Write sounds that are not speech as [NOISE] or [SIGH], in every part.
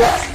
Yes.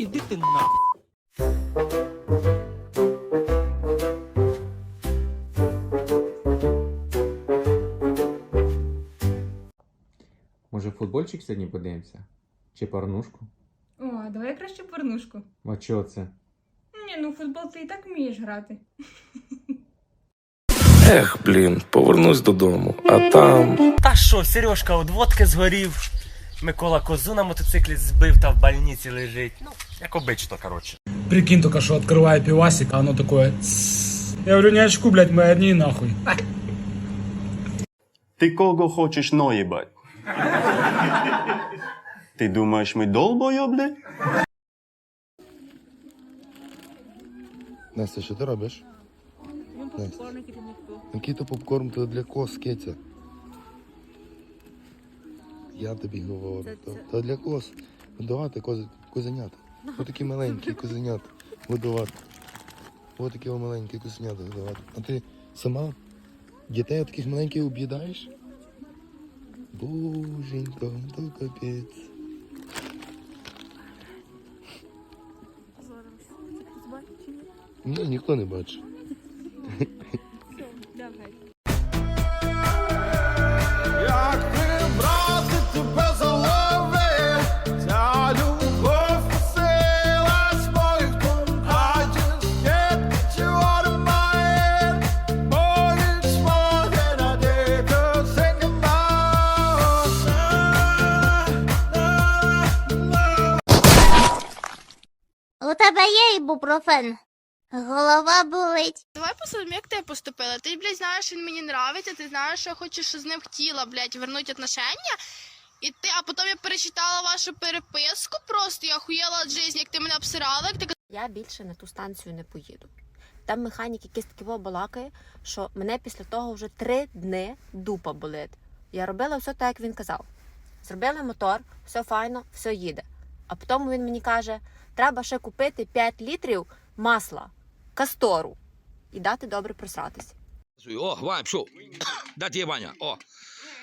Іди ти на. Може, футбольчик сьогодні подивимося? Чи порнушку? О, давай краще порнушку. А чого це? Ні, ну в футбол ти і так вмієш грати. Ех, блін, повернусь додому, а там. Та що, Сережка от водки згорів, Микола козу на мотоциклі збив та в больниці лежить. Ну, як обично, коротше. Прикинь только, что открываю пивасик, а оно такое... «Тссс». Я говорю, не очку, блядь, мы одни нахуй. Ти кого хочеш наїбать? Ти думаєш, ми долбойобли? Настя, що ти робиш? Настя. Який то попкорн то для кос, Кетя? Я тобі говорю. То, то для кос. Годувати кози, козенята. Ось такі маленькі козенята. Годувати. Ось такі маленькі козенята годувати. А ти сама дітей таких маленьких об'їдаєш? Боженько, то капець. Ні, ніхто не бачить. Ібупрофен? Голова болить. Давай посмотрим, як ти поступила. Ти, блядь, знаєш, що він мені нравиться, ти знаєш, що я хочу, що з ним хотіла, блядь, вернути отношення. І ти, а потім я перечитала вашу переписку, просто я охуєла від житті, як ти мене обсирала, як ти Я більше на ту станцію не поїду. Там механік якийсь такий балакає, що мене після того вже три дни дупа болить. Я робила все так, як він казав. Зробили мотор, все файно, все їде. А потім він мені каже, треба ще купити 5 літрів масла, кастору і дати добре просратись. О, Ваня, пішов. Де ти є Ваня? О.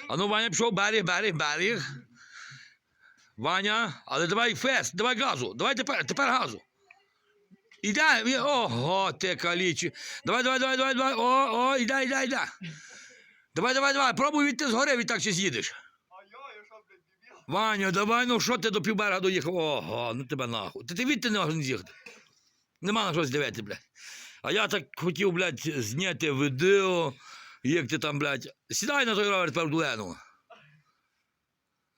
А ну, Ваня пішов, берег, берег, берег. Ваня, але давай фест, давай газу. Давай тепер, тепер газу. Іде, ого, ти калічі. Давай, давай, давай, давай, давай. О, о, іде, іде, іде. Давай, давай, давай, пробуй відти згори, відтак ще з'їдеш. Ваня, давай, ну що ти до півберега доїхав? Ого, ну тебе нахуй. Ти, ти відти не можеш з'їхати. Нема на щось дивити, блядь. А я так хотів, блядь, зняти відео, як ти там, блядь. Сідай на той ровер тепер дулену.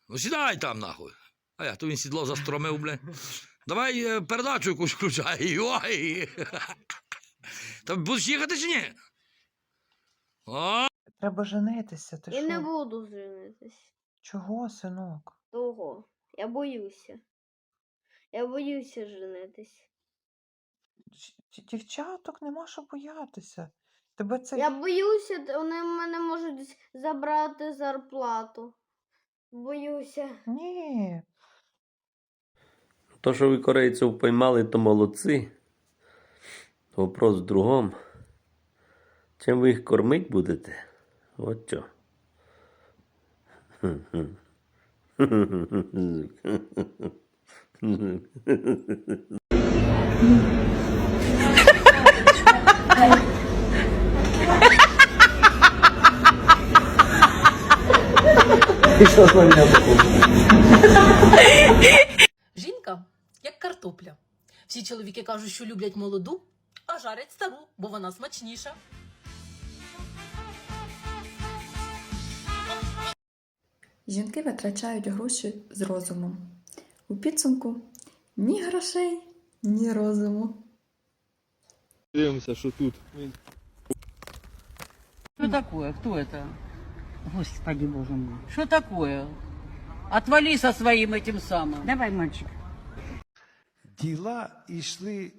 Ну сідай там, нахуй. А я, то він сідло застромив, блядь. Давай е, передачу якусь включай. [LAUGHS] Ой. [LAUGHS] Та будеш їхати чи ні? О, Треба женитися, ти Я що? не буду женитись. Чого, синок? Того. Я боюся. Я боюся женитись. Дівчаток нема що боятися. Тебе це Я боюся, вони в мене можуть забрати зарплату. Боюся. ні. То, що ви корейців поймали, то молодці. Вопрос в другому. Чим ви їх кормить будете? От що. Жінка як картопля. Всі чоловіки кажуть, що люблять молоду, а жарять стару, бо вона смачніша. Жінки витрачають гроші з розумом. У підсумку ні грошей, ні розуму. Дивимося, що тут. такое? Кто это? Господи, боже мой. Что такое? Отвали со своим этим самым. Давай, мальчик. Діла йшли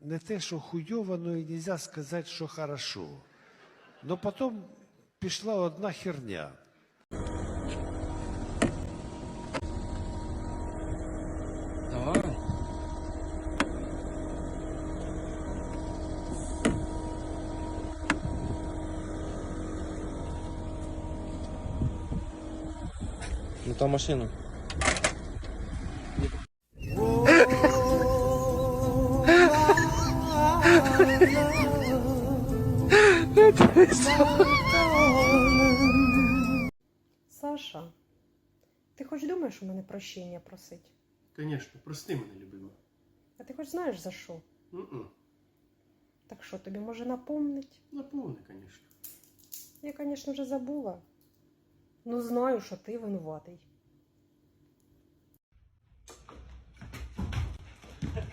не те, що хуйово, но і нельзя сказати, що хорошо. Но потім пішла одна херня. Ну там машина. Саша, ти хоч думаєш у мене прощення просить? Звісно, прости мене, любима. А ти хоч знаєш за що? М-м. Так що, тобі може напомнить? Наповни, звісно. Я, звісно, вже забула. Ну, знаю, що ти винуватий.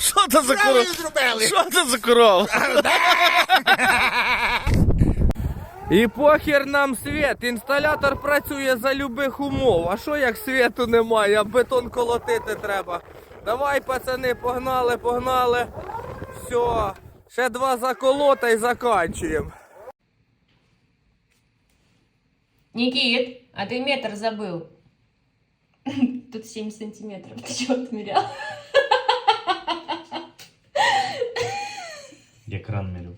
Що це за корова? Що це за корова? І похер нам світ. Інсталятор працює за любих умов. А що як світу немає, а бетон колотити треба. Давай, пацани, погнали, погнали. Все. Ще два заколота і заканчуємо. Никит, а ты метр забыл. [LAUGHS] Тут 7 сантиметров. [LAUGHS] Ты что отмерял? Я кран мерю.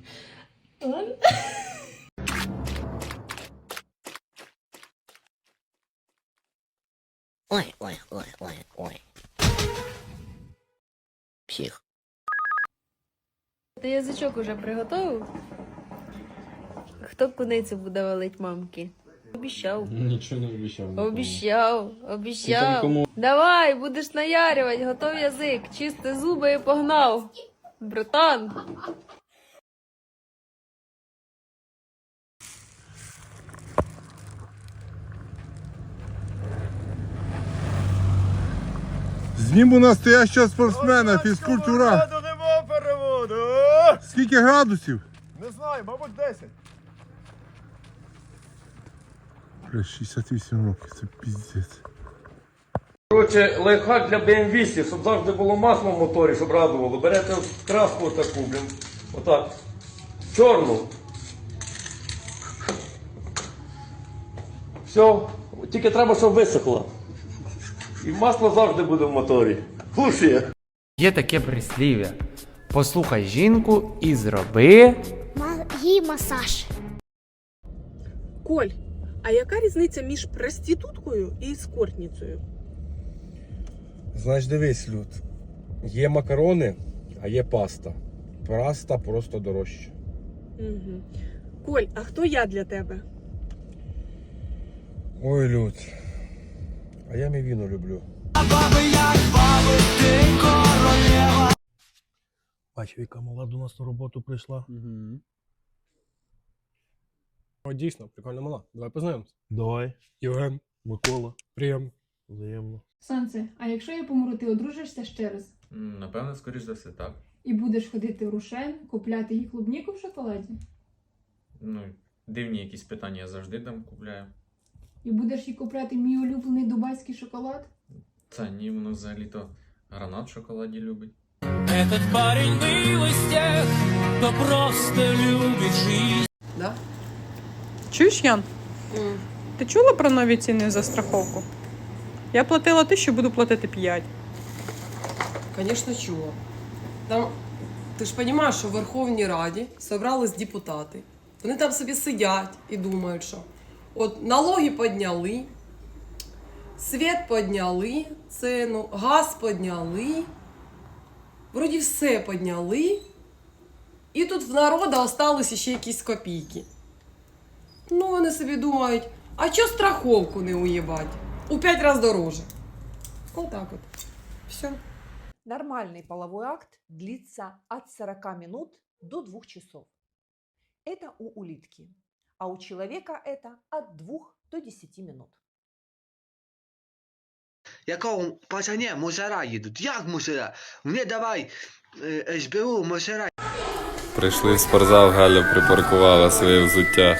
Ой, ой, ой, ой, ой. Псих. Ти язичок уже приготовив? Хто куницю буде валить мамки? Обіщав. Нічого не обіцяв. Обіщав, обіщав. Давай, будеш наярювати, готов язик, чисти зуби і погнав. Братан. Зніму настоящого спортсмена, фізкультура. нема переводу. Скільки градусів? Не знаю, мабуть, 10. Бля, 68 років, це піздець. Коротше, лайфхак для BMW, щоб завжди було масло в моторі, щоб радувало. Берете краску таку, блін. Отак. Чорну. Все. Тільки треба, щоб висохло. І масло завжди буде в моторі. Слушай. Є таке прислів'я. Послухай жінку і зроби. Їй масаж. Коль, а яка різниця між проституткою і ескортницею? Значить, дивись, Люд. Є макарони, а є паста. Паста просто дорожча. Угу. Коль, а хто я для тебе? Ой, Люд. А я мівіну люблю. Бачив, яка мала до нас на роботу прийшла. Угу. О, дійсно, прикольна мала. Давай познайомимось. Давай. Євген, Микола. Приємно. Взаємно. Сонце, а якщо я помру, ти одружишся ще раз? Напевно, скоріш за все, так. І будеш ходити в рушен, купляти їй клубніку в шоколаді? Ну, дивні якісь питання я завжди там купляю. І будеш їй купляти мій улюблений дубайський шоколад? Та ні, воно взагалі-то гранат в шоколаді любить. Да? Чуєш, Ян? Ти чула про нові ціни за страховку? Я платила тисячу, буду платити п'ять. Звісно, чула. Там, ти ж розумієш, що в Верховній Раді зібрались депутати. Вони там собі сидять і думають, що от налоги підняли, світ підняли, ціну, газ підняли, вроді все підняли, і тут в народу осталися ще якісь копійки. Ну, вони собі думають, а чо страховку не уїбать? У п'ять разів дороже. Отак от. Все. Нормальный половой акт длится от 40 минут до 2 часов. Это у улитки, а у человека это от 2 до 10 минут. Якого пацане, мусора їдуть? Як мусора? Мені давай е, СБУ мусора. Прийшли в спортзал, Галя припаркувала своє взуття.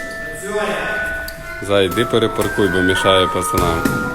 Зайди перепаркуй, бо мішає пацанам.